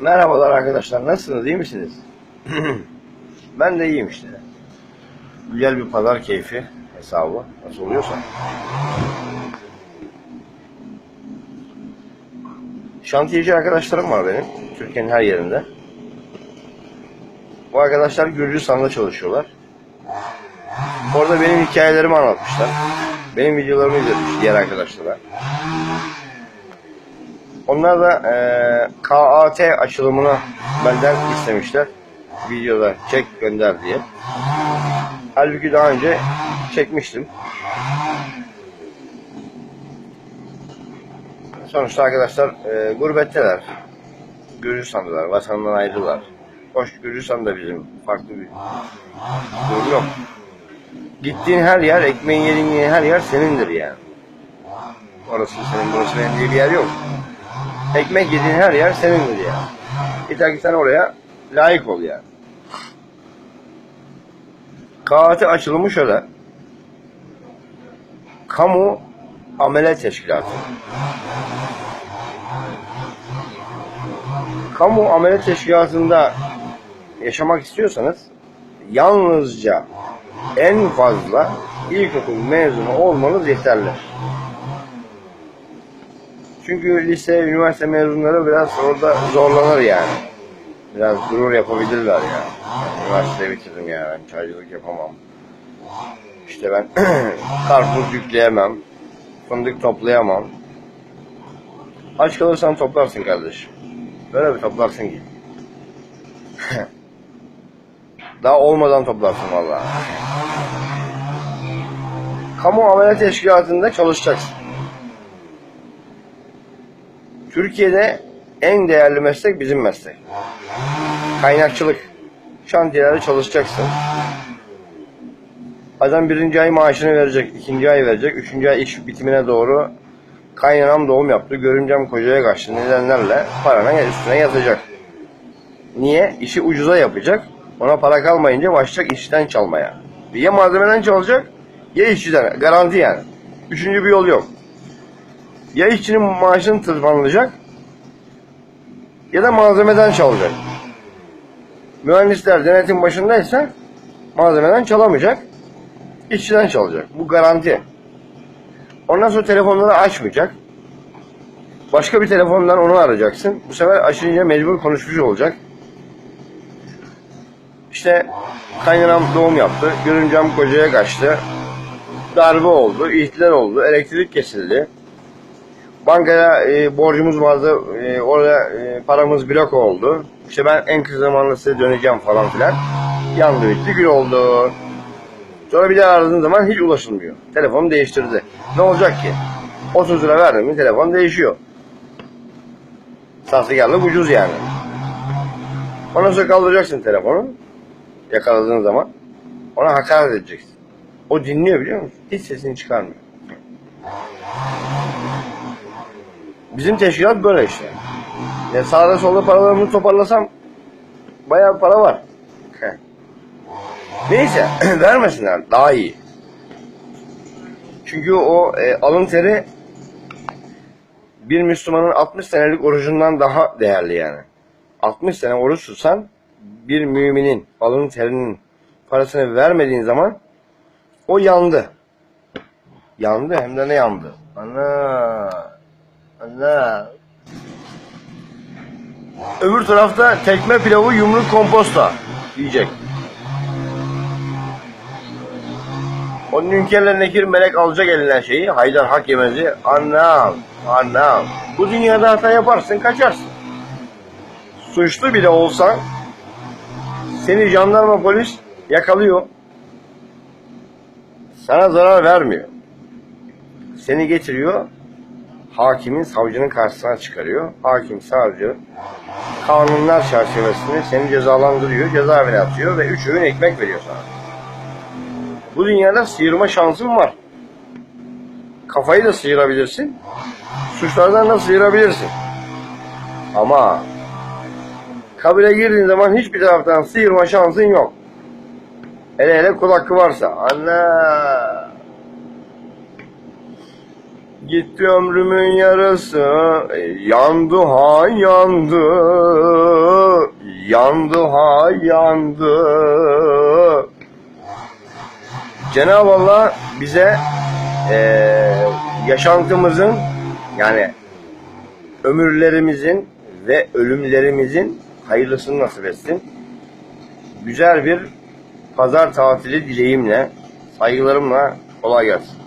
Merhabalar arkadaşlar. Nasılsınız? iyi misiniz? ben de iyiyim işte. Güzel bir pazar keyfi hesabı. Nasıl oluyorsa. Şantiyeci arkadaşlarım var benim. Türkiye'nin her yerinde. Bu arkadaşlar Gürcistan'da çalışıyorlar. Orada benim hikayelerimi anlatmışlar. Benim videolarımı izlemiş diğer arkadaşlara. Onlar da eee KAT açılımını benden istemişler. Videoda çek gönder diye. Halbuki daha önce çekmiştim. Sonuçta arkadaşlar eee gurbetteler. Gürcistan'dalar, vatandan ayrılar. Hoş Gürcistan da bizim farklı bir durum yok. Gittiğin her yer, ekmeğin yediğin her yer senindir yani. Orası senin, burası benim diye bir yer yok. Ekmek yediğin her yer senindir yani. Yeter ki sen oraya layık ol yani. KAT açılımı şöyle. Kamu Amele Teşkilatı. Kamu Amele Teşkilatı'nda yaşamak istiyorsanız yalnızca en fazla ilkokul mezunu olmanız yeterli. Çünkü lise, üniversite mezunları biraz orada zorlanır yani. Biraz gurur yapabilirler yani. Üniversite bitirdim yani. Ben çaycılık yapamam. İşte ben karpuz yükleyemem. Fındık toplayamam. Aç kalırsan toplarsın kardeşim. Böyle bir toplarsın ki. Daha olmadan toplarsın vallahi. Kamu amele teşkilatında çalışacaksın. Türkiye'de en değerli meslek bizim meslek. Kaynakçılık. Şantiyelerde çalışacaksın. Adam birinci ay maaşını verecek, ikinci ay verecek, üçüncü ay iş bitimine doğru kaynanam doğum yaptı, görümcem kocaya kaçtı nedenlerle paranın üstüne yatacak. Niye? İşi ucuza yapacak. Ona para kalmayınca başlayacak işten çalmaya. Ya malzemeden çalacak ya işçiden. Garanti yani. Üçüncü bir yol yok. Ya işçinin maaşını tırmanlayacak ya da malzemeden çalacak. Mühendisler denetim başındaysa malzemeden çalamayacak. işçiden çalacak. Bu garanti. Ondan sonra telefonları açmayacak. Başka bir telefondan onu arayacaksın. Bu sefer açınca mecbur konuşmuş olacak. İşte kaynanam doğum yaptı. Görümcem kocaya kaçtı. Darbe oldu, ihtilal oldu, elektrik kesildi. Bankaya e, borcumuz vardı, e, orada e, paramız blok oldu. İşte ben en kısa zamanda size döneceğim falan filan. Yandı bitti, gül oldu. Sonra bir daha aradığın zaman hiç ulaşılmıyor. Telefonu değiştirdi. Ne olacak ki? 30 lira verdin mi telefon değişiyor. Sahtekarlık ucuz yani. Ondan sonra kaldıracaksın telefonu. Yakaladığın zaman. Ona hakaret edeceksin. O dinliyor biliyor musun? Hiç sesini çıkarmıyor. Bizim teşkilat böyle işte. Ya sağda solda paralarımı toparlasam bayağı para var. Neyse vermesinler daha iyi. Çünkü o e, alın teri bir Müslümanın 60 senelik orucundan daha değerli yani. 60 sene oruç tutsan bir müminin alın terinin parasını vermediğin zaman o yandı. Yandı hem de ne yandı? Ana. Ana. Öbür tarafta tekme pilavı yumruk komposta yiyecek. O nünkerle nekir melek alacak elinden şeyi. Haydar hak yemezi. Anlam. Anlam. Bu dünyada hata yaparsın kaçarsın. Suçlu bile olsan seni jandarma polis yakalıyor. Sana zarar vermiyor. Seni getiriyor. Hakimin, savcının karşısına çıkarıyor. Hakim, savcı kanunlar çerçevesinde seni cezalandırıyor, cezaevine atıyor ve üç öğün ekmek veriyor sana. Bu dünyada sıyırma şansın var. Kafayı da sıyırabilirsin. Suçlardan da sıyırabilirsin. Ama kabile girdiğin zaman hiçbir taraftan sıyırma şansın yok. Hele hele kul varsa. Anne. Gitti ömrümün yarısı, e, yandı ha yandı, yandı ha yandı. Cenab-ı Allah bize eee, yaşantımızın yani ömürlerimizin ve ölümlerimizin hayırlısını nasip etsin. Güzel bir pazar tatili dileğimle, saygılarımla kolay gelsin.